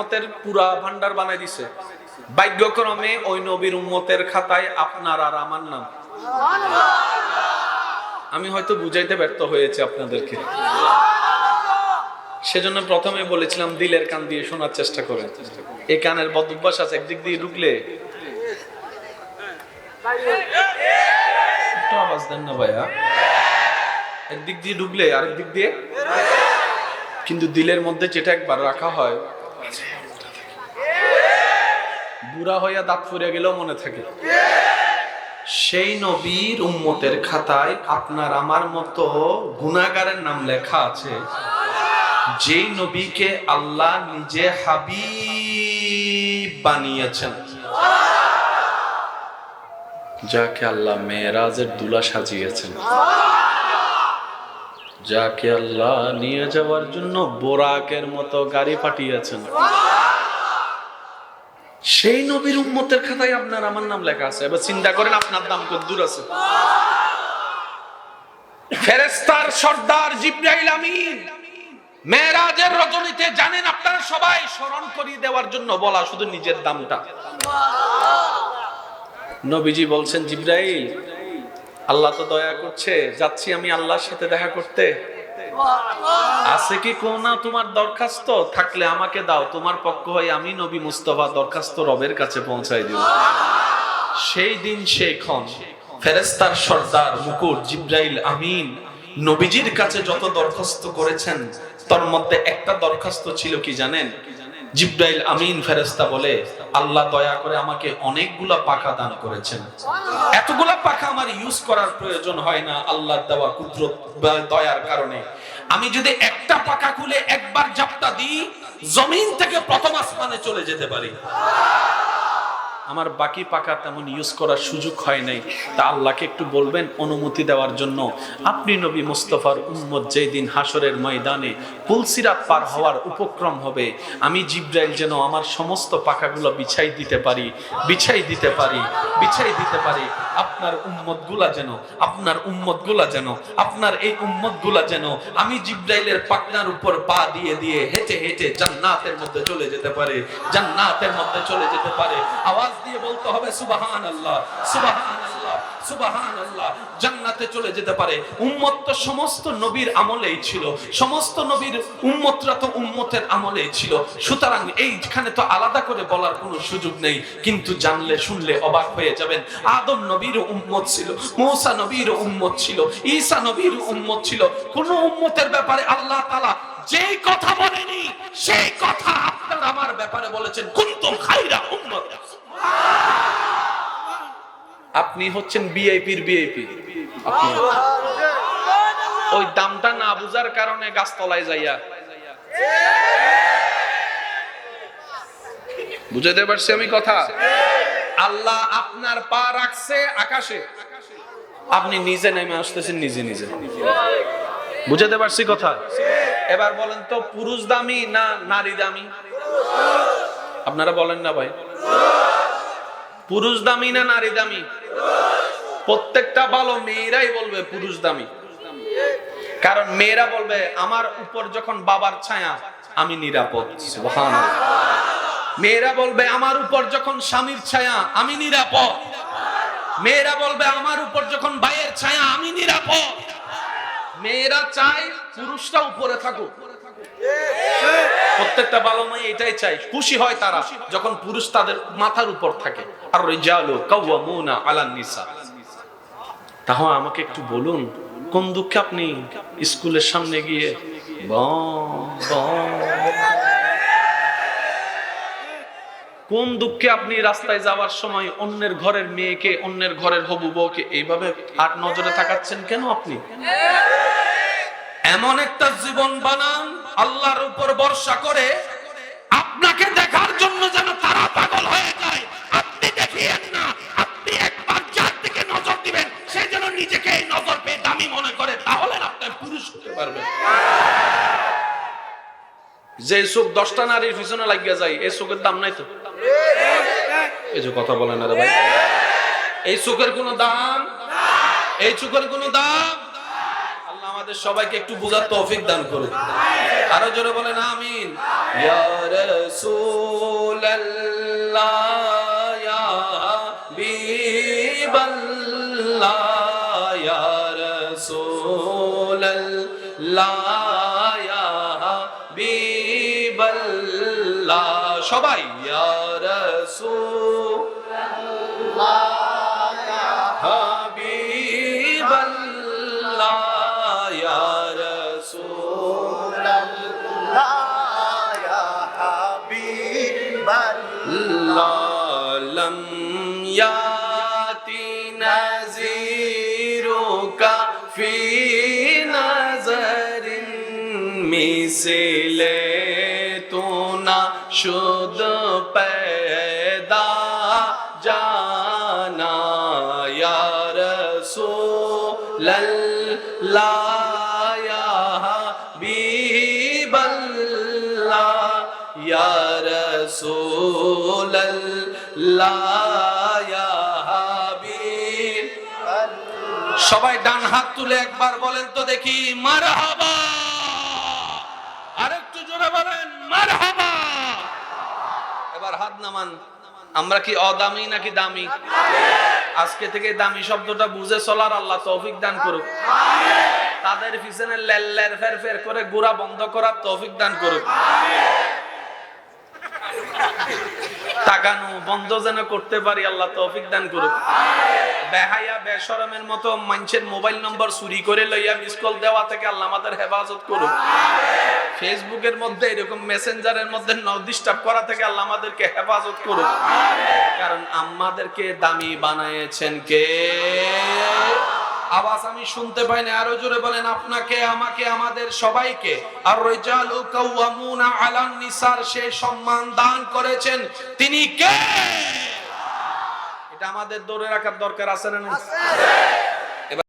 রহমতের পুরা ভান্ডার বানাই দিছে। ভাগ্যক্রমে ওই নবীর উম্মতের খাতায় আপনার আর আমার নাম। আমি হয়তো বুঝাইতে ব্যর্থ হয়েছে আপনাদেরকে। সেজন্য প্রথমে বলেছিলাম, দিলের কান দিয়ে শোনার চেষ্টা করেন। এই কানের বদভ্যাস আছে, একদিক দিয়ে ঢুকলে। একটু আওয়াজ দেন না ভাইয়া। একদিক দিয়ে ঢুকলে আরেক দিক দিয়ে। কিন্তু দিলের মধ্যে যেটা একবার রাখা হয় বুড়া হইয়া দাঁত ফুরে গেলেও মনে থাকে। সেই নবীর উম্মতের খাতায় আপনার আমার মতো গুনাগারের নাম লেখা আছে, যেই নবীকে আল্লাহ নিজে হাবিব বানিয়েছেন। যাকে আল্লাহ মেয়েরাজের দুলা সাজিয়েছেন। যাকে আল্লাহ নিয়ে যাওয়ার জন্য বোরাকের মতো গাড়ি পাঠিয়েছেন। সেই নবীর উম্মতের খাতায় আপনার আমার নাম লেখা আছে। এবার চিন্তা করেন আপনার নাম কত দূর আছে। ফেরেস্তার সর্দার জিব্রাইল আমিন মেরাজের রজনীতে জানেন আপনারা সবাই, স্মরণ করিয়ে দেওয়ার জন্য বলা শুধু নিজের দামটা। নবীজি বলছেন, জিব্রাইল, আল্লাহ তো দয়া করছে, যাচ্ছি আমি আল্লাহর সাথে দেখা করতে। আছে কি কো না তোমার দরখাস্ত? থাকলে আমাকে দাও, তোমার পক্ষ হয়ে আমি নবী মুস্তফা দরখাস্ত রবের কাছে পৌঁছাই দিব। সেই দিন, সেই ক্ষণ ফেরেস্তার সর্দার মুকুট জিব্রাইল আমিন নবীজির কাছে যত দরখাস্ত করেছেন, তার মধ্যে একটা দরখাস্ত ছিল কি জানেন? জিব্রাইল আমিন ফেরেস্তা বলে, আল্লাহ দয়া করে আমাকে অনেকগুলা পাখা দান করেছেন। এতগুলা পাখা আমার ইউজ করার প্রয়োজন হয় না, আল্লাহর দেওয়া কুদরত দয়ার কারণে। আমি যদি একটা পাখা খুলে একবার জাপটা দিই, জমিন থেকে প্রথম আসমানে চলে যেতে পারি। আমার বাকি পাকা তেমন ইউজ করার সুযোগ হয় নাই। তা আল্লাহকে একটু বলবেন অনুমতি দেওয়ার জন্য। আপনি নবী মুস্তফার উম্মত যেই দিন হাসরের ময়দানে পুলসিরাত পার হওয়ার উপক্রম হবে, আমি জিব্রাইল যেন আমার সমস্ত পাকাগুলো বিছাই দিতে পারি, বিছাই দিতে পারি, বিছাই দিতে পারি। আপনার উম্মতগুলা যেন, আপনার উম্মতগুলা যেন, আপনার এই উম্মতগুলা যেন আমি জিব্রাইলের পাকনার উপর পা দিয়ে দিয়ে হেঁটে হেঁটে জান্নাতের মধ্যে চলে যেতে পারে, জান্নাতের মধ্যে চলে যেতে পারে। আওয়াজ দিয়ে বলতে হবে সুবাহান আল্লাহ সুবাহান আল্লাহ জান্নাতে চলে যেতে পারে। উম্মত তো সমস্ত নবীর আমলেই ছিল। সমস্ত নবীর উম্মতরা তো উম্মতের আমলেই ছিল। সুতরাং এইখানে তো আলাদা করে বলার কোনো সুযোগ নেই। কিন্তু জানলে, শুনলে অবাক হয়ে যাবেন, আদম নবীর উম্মত ছিল, মৌসা নবীর উম্মত ছিল, ঈসা নবীর উম্মত ছিল। কোন উম্মতের ব্যাপারে আল্লাহ তাআলা যেই কথা বলেনি, সেই কথা আপনার আমার ব্যাপারে বলেছেন, কুনতুম খাইরা উম্মত। আপনি হচ্ছেন বিআইপির বিআইপি ওই দামটা না বুঝার কারণে গাছতলায় যাইয়া। বুঝাতে পারছি আমি কথা? আল্লাহ আপনার পা রাখছে আকাশে। আপনি নিজে নেমে আসতেছেন, নিজে নিজে। বুঝাতে পারছি কথা? এবার বলেন তো, পুরুষ দামি না নারী দামি? আপনারা বলেন না ভাই। পুরুষ দামি না নারী দামি? প্রত্যেকটা ভালো মেয়েরাই বলবে পুরুষ দামি। কারণ মেয়েরা বলবে, আমার উপর যখন বাবার ছায়া, আমি নিরাপদ। মেয়েরা বলবে, আমার উপর যখন স্বামীর ছায়া, আমি নিরাপদ। মেয়েরা বলবে, আমার উপর যখন ভাইয়ের ছায়া, আমি নিরাপদ। মেয়েরা চায় পুরুষরা উপরে থাকুক। প্রত্যেকটা ভালো মেয়ে এটাই চাই খুশি হয় তারা যখন পুরুষ তাদের মাথার উপর থাকে। আর রিজালু কাওয়ামুনা আলান নিসা। তাহলে আমাকে একটু বলুন কোন দুঃখে আপনি স্কুলের সামনে গিয়ে। কোন দুঃখে আপনি রাস্তায় যাওয়ার সময় অন্যের ঘরের মেয়েকে অন্যের ঘরের হবু বউকে এইভাবে আট নজরে তাকাচ্ছেন কেন আপনি? এমন একটা জীবন বানান আল্লাহর উপর ভরসা করে আপনাকে দেখার জন্য যেন তারা পাগল হয়ে যায়। আপনি দেখিয়েন না, আপনি একবার যার দিকে নজর দিবেন, সে যেন নিজেকে এই নজর পেয়ে দামি মনে করে, তাহলে আপনি পুরুষ হতে পারবেন যে চোখ দশটা নারীর পিছনে লাগিয়ে যায়, এই চোখের দাম নাই তো? এই যে কথা বলেন না রে ভাই। এই চোখের কোনো দাম? এই চোখের কোনো দাম? আমাদের সবাইকে একটু বোঝার তৌফিক দান করুন। আরও জোরে বলেন আমিন। ইয়া রাসূলাল্লাহ یاتی نظیروں کا فی نظر میں سے لے تو نہ شد پیدا جانا یا رسول اللہ یا حبیب اللہ یا رسول اللہ সবাই ডান হাত তুলে একবার বলেন তো দেখি, মারহাবা। আরেকটু জোরে বলেন, মারহাবা। এবার হাত নামান, আমরা কি অদামি নাকি দামি? আজকে থেকে দামি শব্দটা বুঝে চলার আল্লাহ তৌফিক দান করুক। তাদের পিছনে লেল্লের ফের ফের করে গোড়া বন্ধ করার তৌফিক দান করুক। তাকানো বন্ধ যেন করতে পারি, আল্লাহ তৌফিক দান করুক। বেহায়া বেশরমের মতো মানুষের মোবাইল নম্বর চুরি করে লইয়া মিস কল দেওয়া থেকে আল্লাহ আমাদের হেফাজত করুক। ফেসবুকের মধ্যে এরকম মেসেঞ্জারের মধ্যে ন ডিস্টার্ব করা থেকে আল্লাহ আমাদেরকে হেফাজত করুক। কারণ আমাদেরকে দামি বানায়েছেন কে? আওয়াজ আমি শুনতে পাই না, আরও জোরে বলেন, আপনাকে, আমাকে, আমাদের সবাইকে। আর রিজালু কাওয়ামুনা আলান নিসার, সে সম্মান দান করেছেন। তিনি কে? এটা আমাদের ধরে রাখার দরকার আছে না নাই?